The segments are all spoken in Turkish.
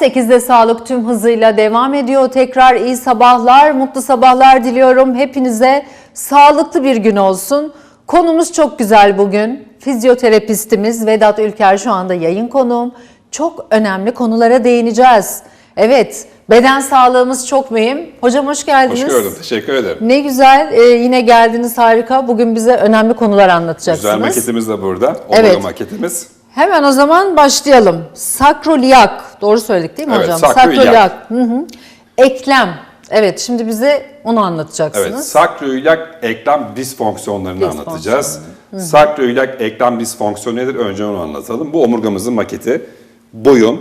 8'de sağlık tüm hızıyla devam ediyor. Tekrar iyi sabahlar, mutlu sabahlar diliyorum. Hepinize sağlıklı bir gün olsun. Konumuz çok güzel bugün. Fizyoterapistimiz Vedat Ülker şu anda yayın konuğum. Çok önemli konulara değineceğiz. Evet, beden sağlığımız çok mühim. Hocam hoş geldiniz. Hoş gördüm. Teşekkür ederim. Ne güzel, e, yine geldiniz harika. Bugün bize önemli konular anlatacaksınız. Güzel maketimiz de burada. Omurga Evet. maketimiz. Hemen o zaman başlayalım. Doğru söyledik değil mi Evet, hocam? Hı hı. Eklem. Evet şimdi bize onu anlatacaksınız. Evet, sakroiliak eklem disfonksiyonlarını Disfonksiyon. anlatacağız. Sakroiliak eklem disfonksiyonu nedir? Önce onu anlatalım. Bu omurgamızın maketi. Boyun,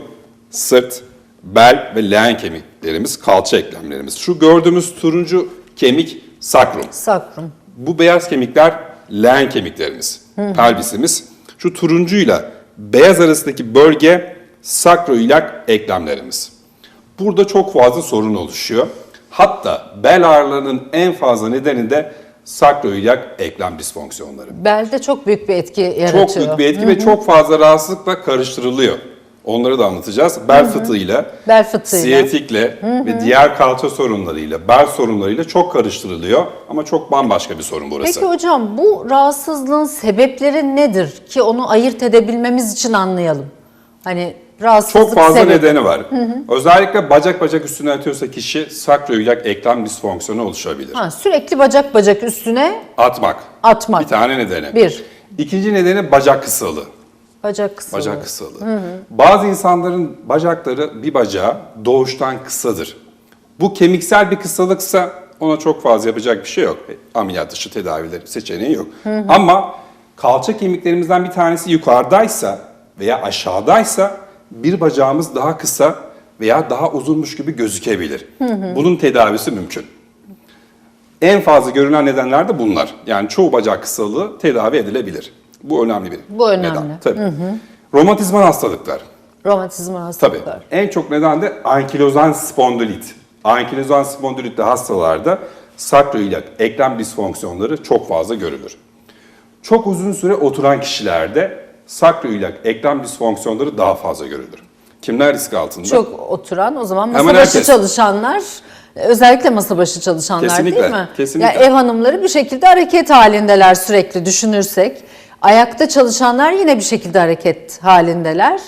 sırt, bel ve leğen kemiklerimiz, kalça eklemlerimiz. Şu gördüğümüz turuncu kemik sakrum. Sakrum. Bu beyaz kemikler leğen kemiklerimiz, pelvisimiz. Şu turuncuyla beyaz arasındaki bölge sakroiliak eklemlerimiz. Burada çok fazla sorun oluşuyor. Hatta bel ağrılarının en fazla nedeni de sakroiliak eklem disfonksiyonları. Belde çok büyük bir etki yaratıyor. Çok büyük bir etki ve çok fazla rahatsızlıkla karıştırılıyor. Onları da anlatacağız. Bel fıtığıyla, Bel fıtığıyla. siyatikle ve diğer kalça sorunlarıyla, bel sorunlarıyla çok karıştırılıyor. Ama çok bambaşka bir sorun burası. Peki hocam bu rahatsızlığın sebepleri nedir ki onu ayırt edebilmemiz için anlayalım. Hani rahatsızlık Çok fazla sebebi. nedeni var. Özellikle bacak bacak üstüne atıyorsa kişi sakroiliak eklem disfonksiyonu oluşabilir. Ha, sürekli bacak bacak üstüne Atmak. atmak. Bir tane nedeni. Bir. İkinci nedeni bacak kısalığı. Bacak kısalığı. Bacak kısalığı. Bazı insanların bacakları bir bacağı doğuştan kısadır. Bu kemiksel bir kısalıksa ona çok fazla yapacak bir şey yok. E, Ameliyat dışı tedavileri seçeneği yok. Ama kalça kemiklerimizden bir tanesi yukarıdaysa veya aşağıdaysa bir bacağımız daha kısa veya daha uzunmuş gibi gözükebilir. Bunun tedavisi mümkün. En fazla görülen nedenler de bunlar. Yani çoğu bacak kısalığı tedavi edilebilir. Bu önemli bir Bu önemli. neden. Tabii. Romatizmal hastalıklar. Romatizma Tabii. hastalıklar. En çok neden de ankilozan spondilit. Ankilozan spondilitli hastalarda sakroiliak eklem disfonksiyonları çok fazla görülür. Çok uzun süre oturan kişilerde sakroiliak eklem disfonksiyonları daha fazla görülür. Kimler risk altında? Çok oturan o zaman masa Hemen başı herkes. çalışanlar özellikle masa başı çalışanlar Kesinlikle, değil mi? kesinlikle. Ya ev hanımları bir şekilde hareket halindeler sürekli düşünürsek. Ayakta çalışanlar yine bir şekilde hareket halindeler.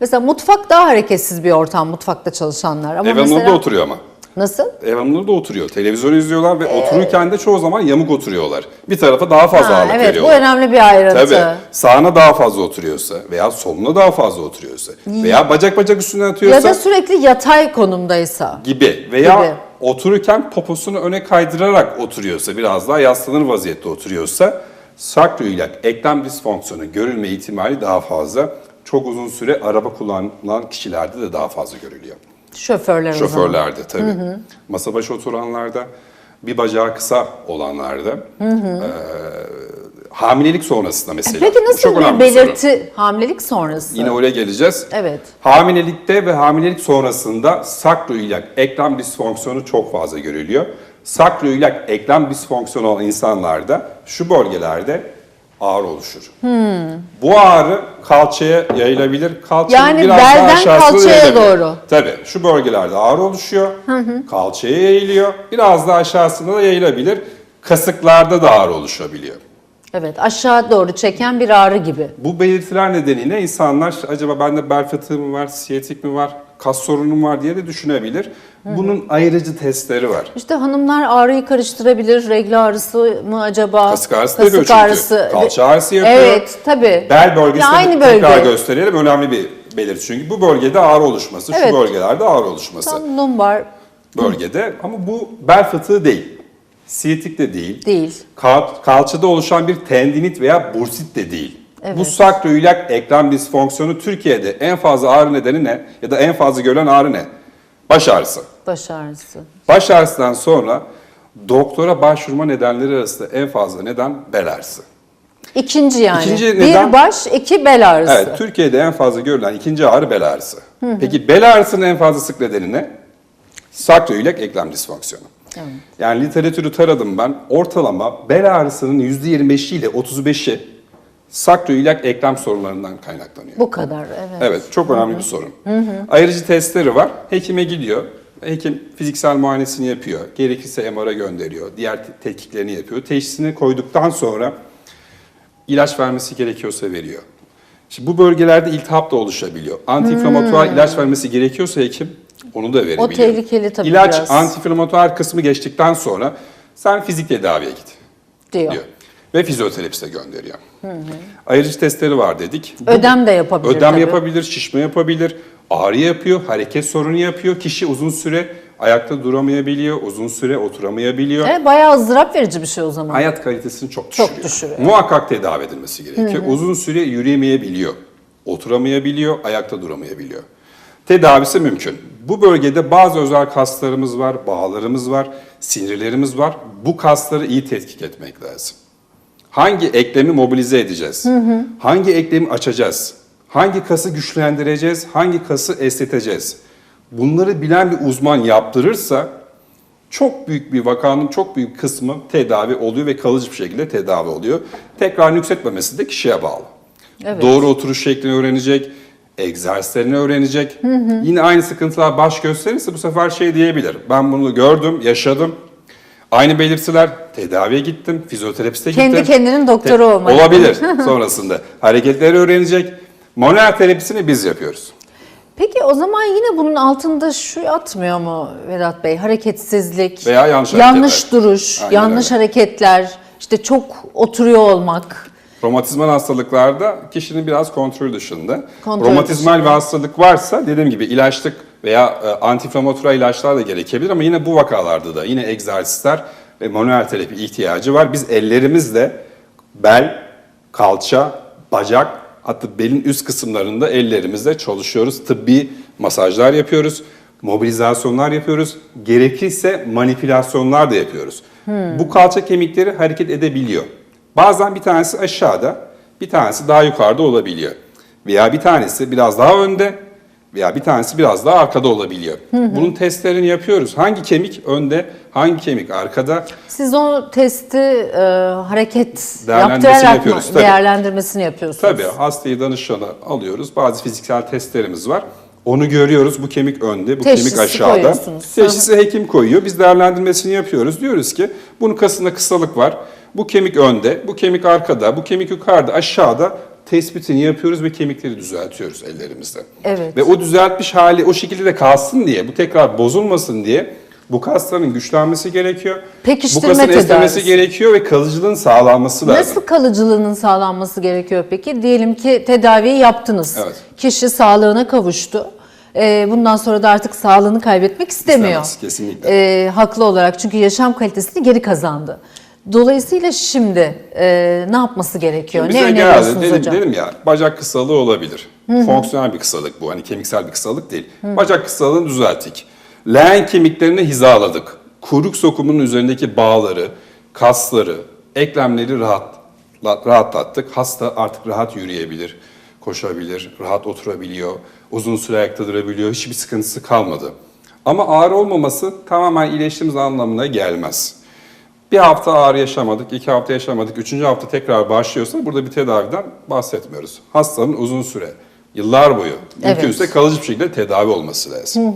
Mesela mutfak daha hareketsiz bir ortam mutfakta çalışanlar. Ama Ev mesela da oturuyor ama. Nasıl? Ev hanımları da oturuyor. Televizyon izliyorlar ve otururken de çoğu zaman yamuk oturuyorlar. Bir tarafa daha fazla Ha, ağırlık evet bu veriyorlar. önemli bir ayrıntı. Tabii. Sağına daha fazla oturuyorsa veya soluna daha fazla oturuyorsa veya bacak bacak üstüne Ya atıyorsa da sürekli yatay konumdaysa. gibi veya Gibi. otururken poposunu öne kaydırarak oturuyorsa biraz daha yaslanır vaziyette oturuyorsa sakroiliak eklem disfonksiyonu görülme ihtimali daha fazla. Çok uzun süre araba kullanan kişilerde de daha fazla görülüyor. Şoförler. Şoförlerde tabii. Masa başı oturanlarda, bir bacağı kısa olanlarda, eee, hamilelik sonrasında mesela. Peki Bu nasıl çok bir bir soru. belirti hamilelik sonrası? Yine oraya geleceğiz. Evet. Hamilelikte ve hamilelik sonrasında sakroiliak eklem disfonksiyonu çok fazla görülüyor. Sakroiliak eklem disfonksiyonu olan insanlarda şu bölgelerde ağrı oluşur. Bu ağrı kalçaya yayılabilir. Kalçanın Yani biraz daha belden aşağısına kalçaya yayılabilir. doğru. Tabii şu bölgelerde ağrı oluşuyor. Kalçaya yayılıyor. Biraz daha aşağısına da yayılabilir. Kasıklarda da ağrı oluşabiliyor. Evet aşağı doğru çeken bir ağrı gibi. Bu belirtiler nedeniyle insanlar acaba bende bel fıtığı mı var, siyatik mi var, kas sorunum var diye de düşünebilir. Bunun ayrıcı testleri var. İşte hanımlar ağrıyı karıştırabilir. Regl ağrısı mı acaba? Kasık ağrısı yapıyor çünkü. Kalça ağrısı yapıyor. Evet tabii. Bel bölgesinde Ya aynı bölge. tekrar gösterelim önemli bir belirti. Çünkü bu bölgede ağrı oluşması, Evet. şu bölgelerde ağrı oluşması Tam lumbar bölgede. Ama bu bel fıtığı değil. Siyatik de değil. değil. Kal- kalçada oluşan bir tendinit veya bursit de değil. Evet. Bu sakroiliak eklem disfonksiyonu Türkiye'de en fazla ağrı nedeni ne? Ya da en fazla görülen ağrı ne? Baş ağrısı. Baş ağrısı. Baş ağrısından sonra doktora başvurma nedenleri arasında en fazla neden bel ağrısı. İkinci yani. İkinci bir neden- baş, iki bel ağrısı. Evet, Türkiye'de en fazla görülen ikinci ağrı bel ağrısı. Peki bel ağrısının en fazla sık nedeni ne? Sakroiliak eklem disfonksiyonu. Yani literatürü taradım ben. Ortalama bel ağrısının %25'i ile 35'i Sakroiliak eklem sorunlarından kaynaklanıyor. Bu kadar evet. Evet, çok önemli bir sorun. Ayırıcı testleri var. Hekime gidiyor. Hekim fiziksel muayenesini yapıyor. Gerekirse MR'a gönderiyor. Diğer te- tetkiklerini yapıyor. Teşhisini koyduktan sonra ilaç vermesi gerekiyorsa veriyor. Şimdi bu bölgelerde iltihap da oluşabiliyor. Antiinflamatuar ilaç vermesi gerekiyorsa hekim onu da verebiliyor. O tehlikeli tabii İlaç biraz. antiinflamatuar kısmı geçtikten sonra sen fizik tedaviye git diyor. diyor. Ve fizyoterapiste gönderiyor. Ayırıcı testleri var dedik. Ödem de yapabilir Ödem tabii. yapabilir, şişme yapabilir, ağrı yapıyor, hareket sorunu yapıyor. Kişi uzun süre ayakta duramayabiliyor, uzun süre oturamayabiliyor. E, bayağı ızdırap verici bir şey o zaman. Hayat kalitesini çok Çok düşürüyor. düşürüyor. Muhakkak tedavi edilmesi gerekiyor. Uzun süre yürüyemeyebiliyor, oturamayabiliyor, ayakta duramayabiliyor. Tedavisi mümkün. Bu bölgede bazı özel kaslarımız var, bağlarımız var, sinirlerimiz var. Bu kasları iyi tetkik etmek lazım. Hangi eklemi mobilize edeceğiz? Hangi eklemi açacağız? Hangi kası güçlendireceğiz? Hangi kası esneteceğiz? Bunları bilen bir uzman yaptırırsa çok büyük bir vakanın çok büyük kısmı tedavi oluyor ve kalıcı bir şekilde tedavi oluyor. Tekrar nüksetmemesi de kişiye bağlı. Evet. Doğru oturuş şeklini öğrenecek, egzersizlerini öğrenecek. Yine aynı sıkıntılar baş gösterirse bu sefer şey diyebilir. Ben bunu gördüm, yaşadım. Aynı belirtiler tedaviye gittim, fizyoterapiste gittim. Kendi kendinin doktoru Te- olmak. Olabilir sonrasında. Hareketleri öğrenecek. Manuel terapisini biz yapıyoruz. Peki o zaman yine bunun altında şu yatmıyor mu Vedat Bey? Hareketsizlik, Veya yanlış hareketler. duruş, Aynen yanlış hareketler, işte çok oturuyor olmak. Romatizmal hastalıklarda kişinin biraz kontrol dışında. Kontrol Romatizmal dışında. bir hastalık varsa dediğim gibi ilaçlık veya e, antiinflamatuar ilaçlar da gerekebilir ama yine bu vakalarda da yine egzersizler ve manuel terapi ihtiyacı var. Biz ellerimizle bel, kalça, bacak hatta belin üst kısımlarında ellerimizle çalışıyoruz. Tıbbi masajlar yapıyoruz. Mobilizasyonlar yapıyoruz. Gerekirse manipülasyonlar da yapıyoruz. Bu kalça kemikleri hareket edebiliyor. Bazen bir tanesi aşağıda, bir tanesi daha yukarıda olabiliyor. Veya bir tanesi biraz daha önde veya bir tanesi biraz daha arkada olabiliyor. Bunun testlerini yapıyoruz. Hangi kemik önde, hangi kemik arkada? Siz o testi e, hareket Değerlendirmesini mı yapıyoruz, tabii. değerlendirmesini yapıyorsunuz? Tabii hastayı danışana alıyoruz. Bazı fiziksel testlerimiz var. Onu görüyoruz. Bu kemik önde, bu Teşhisi kemik aşağıda. Teşhisi hekim koyuyor. Biz değerlendirmesini yapıyoruz. Diyoruz ki bunun kasında kısalık var. Bu kemik önde, bu kemik arkada, bu kemik yukarıda, aşağıda tespitini yapıyoruz ve kemikleri düzeltiyoruz ellerimizle. Evet. Ve o düzeltmiş hali o şekilde de kalsın diye, bu tekrar bozulmasın diye bu kasların güçlenmesi gerekiyor. Pekiştirme bu kasın esnemesi tedavisi. gerekiyor ve kalıcılığın sağlanması lazım. Nasıl kalıcılığının sağlanması gerekiyor peki? Diyelim ki tedaviyi yaptınız. Evet. Kişi sağlığına kavuştu. Ee, bundan sonra da artık sağlığını kaybetmek istemiyor. İstemez, kesinlikle. Ee, haklı olarak çünkü yaşam kalitesini geri kazandı. Dolayısıyla şimdi e, ne yapması gerekiyor? Bize ne genelde öneriyorsunuz dedim, hocam? dedim ya bacak kısalığı olabilir. Fonksiyonel bir kısalık bu. Hani kemiksel bir kısalık değil. Bacak kısalığını düzelttik. Leğen kemiklerini hizaladık. Kuyruk sokumunun üzerindeki bağları, kasları, eklemleri rahat, rahatlattık. Hasta artık rahat yürüyebilir, koşabilir, rahat oturabiliyor, uzun süre ayakta durabiliyor. Hiçbir sıkıntısı kalmadı. Ama ağrı olmaması tamamen iyileştiğimiz anlamına gelmez. Bir hafta ağrı yaşamadık, iki hafta yaşamadık, üçüncü hafta tekrar başlıyorsa burada bir tedaviden bahsetmiyoruz. Hastanın uzun süre, yıllar boyu, Evet. mümkünse kalıcı bir şekilde tedavi olması lazım.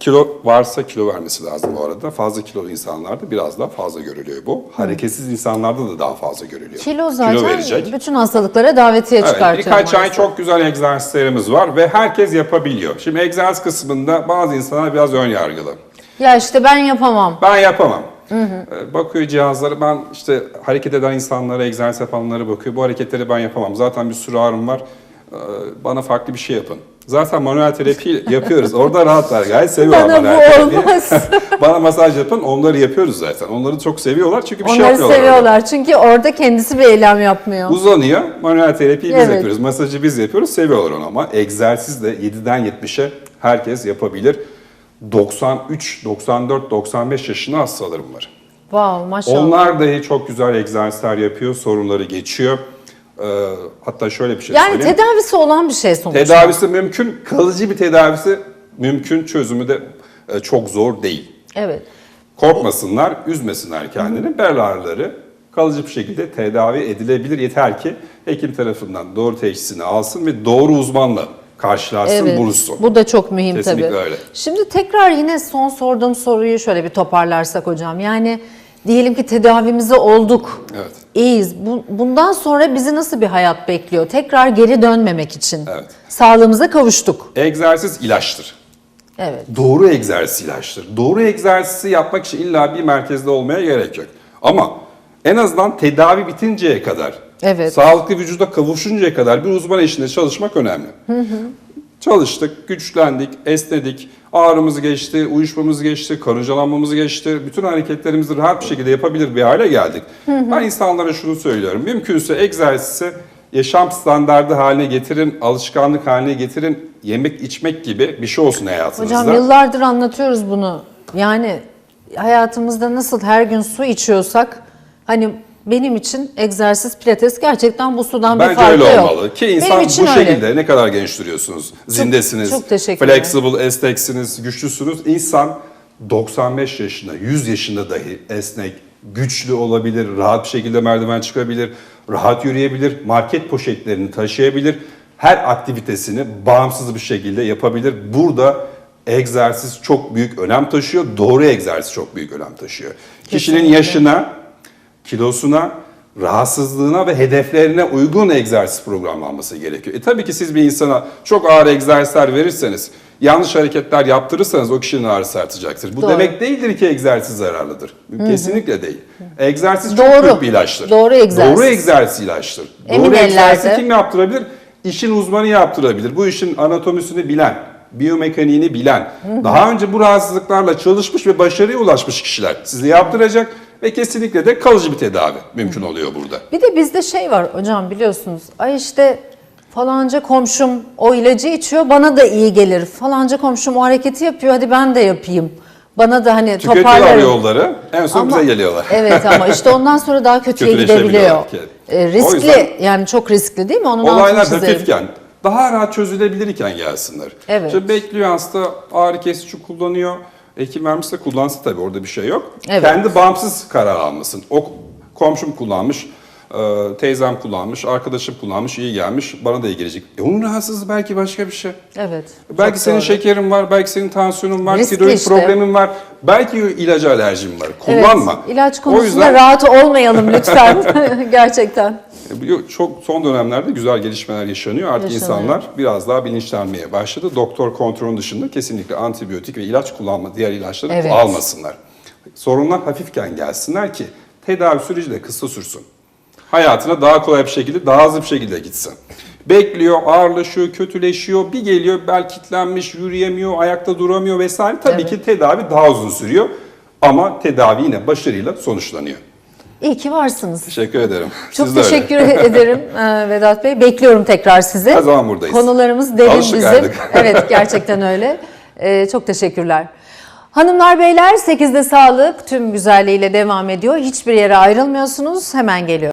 Kilo varsa kilo vermesi lazım bu arada. Fazla kilolu insanlarda biraz daha fazla görülüyor bu. Hareketsiz insanlarda da daha fazla görülüyor. Kilo zaten verecek. bütün hastalıklara davetiye Evet, çıkartıyor. birkaç ay maalesef. çok güzel egzersizlerimiz var ve herkes yapabiliyor. Şimdi egzersiz kısmında bazı insanlar biraz ön yargılı. Ya işte ben yapamam. Ben yapamam. Ee, Bakıyor cihazları ben işte hareket eden insanlara, egzersiz yapanlara bakıyor. Bu hareketleri ben yapamam. Zaten bir sürü ağrım var. Ee, Bana farklı bir şey yapın. Zaten manuel terapi yapıyoruz. Orada rahatlar. Gayet seviyorlar Bana manuel bu terapiyi. olmaz. Bana masaj yapın. Onları yapıyoruz zaten. Onları çok seviyorlar çünkü bir şey Onları yapmıyorlar. orada. seviyorlar çünkü orada kendisi bir eylem yapmıyor. Uzanıyor. Manuel terapiyi biz Evet. yapıyoruz. Masajı biz yapıyoruz. Seviyorlar onu ama egzersiz de 7'den 70'e herkes yapabilir. 93, 94, 95 yaşında hastalarım var. Wow maşallah. Onlar dahi çok güzel egzersizler yapıyor, sorunları geçiyor. Ee, hatta şöyle bir şey yani söyleyeyim. tedavisi olan bir şey sonuçta. Tedavisi mümkün, kalıcı bir tedavisi mümkün, çözümü de e, çok zor değil. Evet. Korkmasınlar, üzmesinler kendini. Bel ağrıları kalıcı bir şekilde tedavi edilebilir. Yeter ki hekim tarafından doğru teşhisini alsın ve doğru uzmanla karşılarsın, buluşsun. Bu da çok mühim Kesinlikle tabii. öyle. Şimdi tekrar yine son sorduğum soruyu şöyle bir toparlarsak hocam. Yani diyelim ki tedavimize olduk. Evet. İyiyiz. Bu- bundan sonra bizi nasıl bir hayat bekliyor? Tekrar geri dönmemek için. Evet. Sağlığımıza kavuştuk. Egzersiz ilaçtır. Evet. Doğru egzersiz ilaçtır. Doğru egzersizi yapmak için illa bir merkezde olmaya gerek yok. Ama en azından tedavi bitinceye kadar, Evet. sağlıklı vücuda kavuşuncaya kadar bir uzman eşliğinde çalışmak önemli. Çalıştık, güçlendik, esnedik, ağrımız geçti, uyuşmamız geçti, karıncalanmamız geçti. Bütün hareketlerimizi rahat bir şekilde yapabilir bir hale geldik. Ben insanlara şunu söylüyorum. Mümkünse egzersizi yaşam standardı haline getirin, alışkanlık haline getirin. Yemek, içmek gibi bir şey olsun hayatınızda. Hocam yıllardır anlatıyoruz bunu. Yani hayatımızda nasıl her gün su içiyorsak hani benim için egzersiz pilates gerçekten bu sudan bir Bence farkı öyle yok. olmalı. Ki Benim insan bu için öyle. şekilde ne kadar genç duruyorsunuz. Zindesiniz, çok teşekkürler. flexible, esneksiniz, güçlüsünüz. İnsan 95 yaşında, 100 yaşında dahi esnek, güçlü olabilir, rahat bir şekilde merdiven çıkabilir, rahat yürüyebilir, market poşetlerini taşıyabilir. Her aktivitesini bağımsız bir şekilde yapabilir. Burada egzersiz çok büyük önem taşıyor. Doğru egzersiz çok büyük önem taşıyor. Kişinin Kesinlikle. yaşına, kilosuna, rahatsızlığına ve hedeflerine uygun egzersiz programlanması gerekiyor. E tabii ki siz bir insana çok ağır egzersizler verirseniz, yanlış hareketler yaptırırsanız o kişinin ağrısı artacaktır. Bu Doğru. demek değildir ki egzersiz zararlıdır. Kesinlikle değil. Egzersiz çok Doğru. büyük bir ilaçtır. Doğru egzersiz. Doğru egzersiz ilaçtır. Emin Doğru egzersizi ellerde. kim yaptırabilir? İşin uzmanı yaptırabilir. Bu işin anatomisini bilen, biyomekaniğini bilen, daha önce bu rahatsızlıklarla çalışmış ve başarıya ulaşmış kişiler size yaptıracak ve kesinlikle de kalıcı bir tedavi mümkün oluyor burada. Bir de bizde şey var hocam biliyorsunuz. Ay işte falanca komşum o ilacı içiyor bana da iyi gelir. Falanca komşum o hareketi yapıyor hadi ben de yapayım. Bana da hani Tüketiyorlar toparlarım. yolları, en son bize geliyorlar. Evet ama işte ondan sonra daha kötüye gidebiliyor. E, O riskli yüzden- yani çok riskli değil mi? Onun Olaylar altını çizelim. hafifken, daha rahat çözülebilirken gelsinler. Evet. İşte bekliyor hasta, ağrı kesici kullanıyor. Hekim vermişse kullansın tabii orada bir şey yok. Evet. Kendi bağımsız karar almasın. O komşum kullanmış, e, teyzem kullanmış, arkadaşım kullanmış, iyi gelmiş, bana da iyi gelecek. E onun rahatsızlığı belki başka bir şey. Evet. Belki senin doğru. şekerin var, belki senin tansiyonun var, Riskli tiroid işte. problemin var. Belki ilaca alerjin var. Evet, Kullanma. ilaç O konusunda yüzden rahat olmayalım lütfen. Gerçekten. Biliyor- Çok son dönemlerde güzel gelişmeler yaşanıyor. Artık Yaşanıyor. insanlar biraz daha bilinçlenmeye başladı. Doktor kontrolün dışında kesinlikle antibiyotik ve ilaç kullanma, diğer ilaçları Evet. almasınlar. Sorunlar hafifken gelsinler ki tedavi süreci de kısa sürsün. Hayatına daha kolay bir şekilde, daha hızlı bir şekilde gitsin. Bekliyor, ağırlaşıyor, kötüleşiyor, bir geliyor bel kilitlenmiş, yürüyemiyor, ayakta duramıyor vesaire. Tabii Evet. ki tedavi daha uzun sürüyor ama tedavi yine başarıyla sonuçlanıyor. İyi ki varsınız. Teşekkür ederim. Çok Siz teşekkür ederim e, Vedat Bey. Bekliyorum tekrar sizi. Her zaman buradayız. Konularımız derin Alışık bizim. artık. evet gerçekten öyle. E, çok teşekkürler. Hanımlar beyler 8'de sağlık tüm güzelliğiyle devam ediyor. Hiçbir yere ayrılmıyorsunuz. Hemen geliyor.